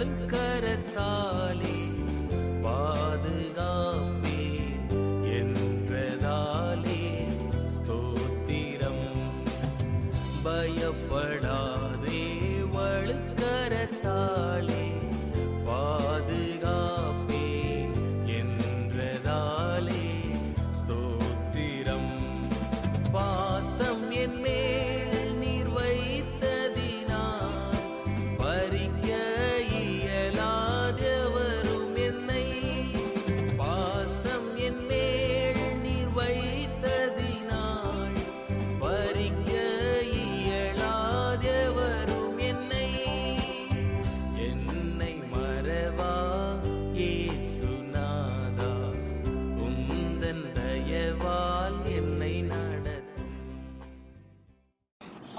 வழுக்கரத்தாலே பாதுகாப்பே என்றதாலே ஸ்தோத்திரம். பயப்படாதே வழுக்கரத்தாலே பாதுகாப்பே என்றதாலே ஸ்தோத்திரம். பாசம் என் மேல் நீர் வைத்ததினால் பறிக்க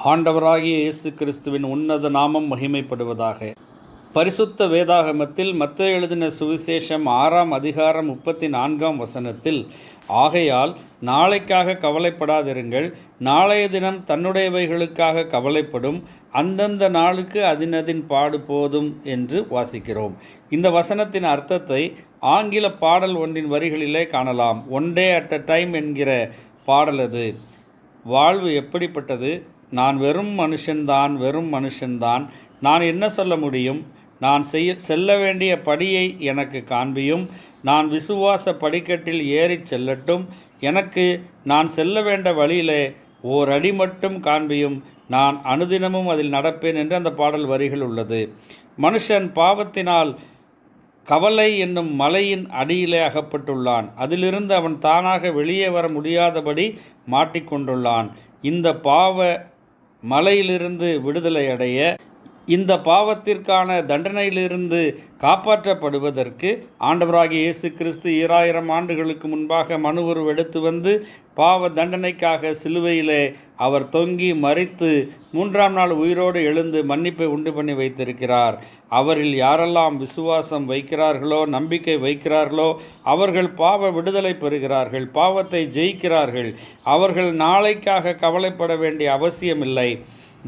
ஆண்டவராகிய இயேசு கிறிஸ்துவின் உன்னத நாமம் மகிமைப்படுவதாக. பரிசுத்த வேதாகமத்தில் மத்த எழுதின சுவிசேஷம் ஆறாம் அதிகாரம் முப்பத்தி நான்காம் வசனத்தில் ஆகையால் நாளைக்காக கவலைப்படாதிருங்கள் நாளைய தினம் தன்னுடையவைகளுக்காக கவலைப்படும் அந்தந்த நாளுக்கு அதினதின் பாடு போதும் என்று வாசிக்கிறோம். இந்த வசனத்தின் அர்த்தத்தை ஆங்கில பாடல் ஒன்றின் வரிகளிலே காணலாம். One day at a time என்கிற பாடல் அது. வாழ்வு எப்படிப்பட்டது? நான் வெறும் மனுஷன்தான் வெறும் மனுஷன்தான். நான் என்ன சொல்ல முடியும்? நான் செய்ய செல்ல வேண்டிய படியை எனக்கு காண்பியும். நான் விசுவாச படிக்கட்டில் ஏறிச் செல்லட்டும். எனக்கு நான் செல்ல வேண்ட வழியிலே ஓர் அடி மட்டும் காண்பியும். நான் அனுதினமும் அதில் நடப்பேன் என்று அந்த பாடல் வரிகள் உள்ளது. மனுஷன் பாவத்தினால் கவலை என்னும் மலையின் அடியிலே அகப்பட்டுள்ளான். அதிலிருந்து அவன் தானாக வெளியே வர முடியாதபடி மாட்டிக்கொண்டுள்ளான். இந்த பாவ மலையிலிருந்து விடுதலை அடைய இந்த பாவத்திற்கான தண்டனையிலிருந்து காப்பாற்றப்படுவதற்கு ஆண்டவராகிய இயேசு கிறிஸ்து ஈராயிரம் ஆண்டுகளுக்கு முன்பாக மனு உருவெடுத்து வந்து பாவ தண்டனைக்காக சிலுவையிலே அவர் தொங்கி மறித்து மூன்றாம் நாள் உயிரோடு எழுந்து மன்னிப்பை உண்டு பண்ணி வைத்திருக்கிறார். அவரில் யாரெல்லாம் விசுவாசம் வைக்கிறார்களோ நம்பிக்கை வைக்கிறார்களோ அவர்கள் பாவ விடுதலை பெறுகிறார்கள் பாவத்தை ஜெயிக்கிறார்கள். அவர்கள் நாளைக்காக கவலைப்பட வேண்டிய அவசியமில்லை.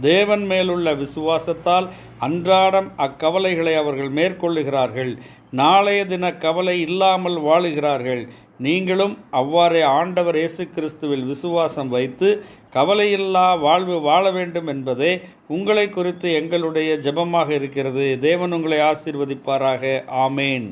தேவன் மேலுள்ள விசுவாசத்தால் அன்றாடம் அக்கவலைகளை அவர்கள் மேற்கொள்ளுகிறார்கள். நாளைய தின கவலை இல்லாமல் வாழுகிறார்கள். நீங்களும் அவ்வாறே ஆண்டவர் இயேசு கிறிஸ்துவில் விசுவாசம் வைத்து கவலையில்லா வாழ்வு வாழ வேண்டும் என்பதே உங்களை குறித்து எங்களுடைய ஜெபமாக இருக்கிறது. தேவன் உங்களை ஆசீர்வதிப்பாராக. ஆமேன்.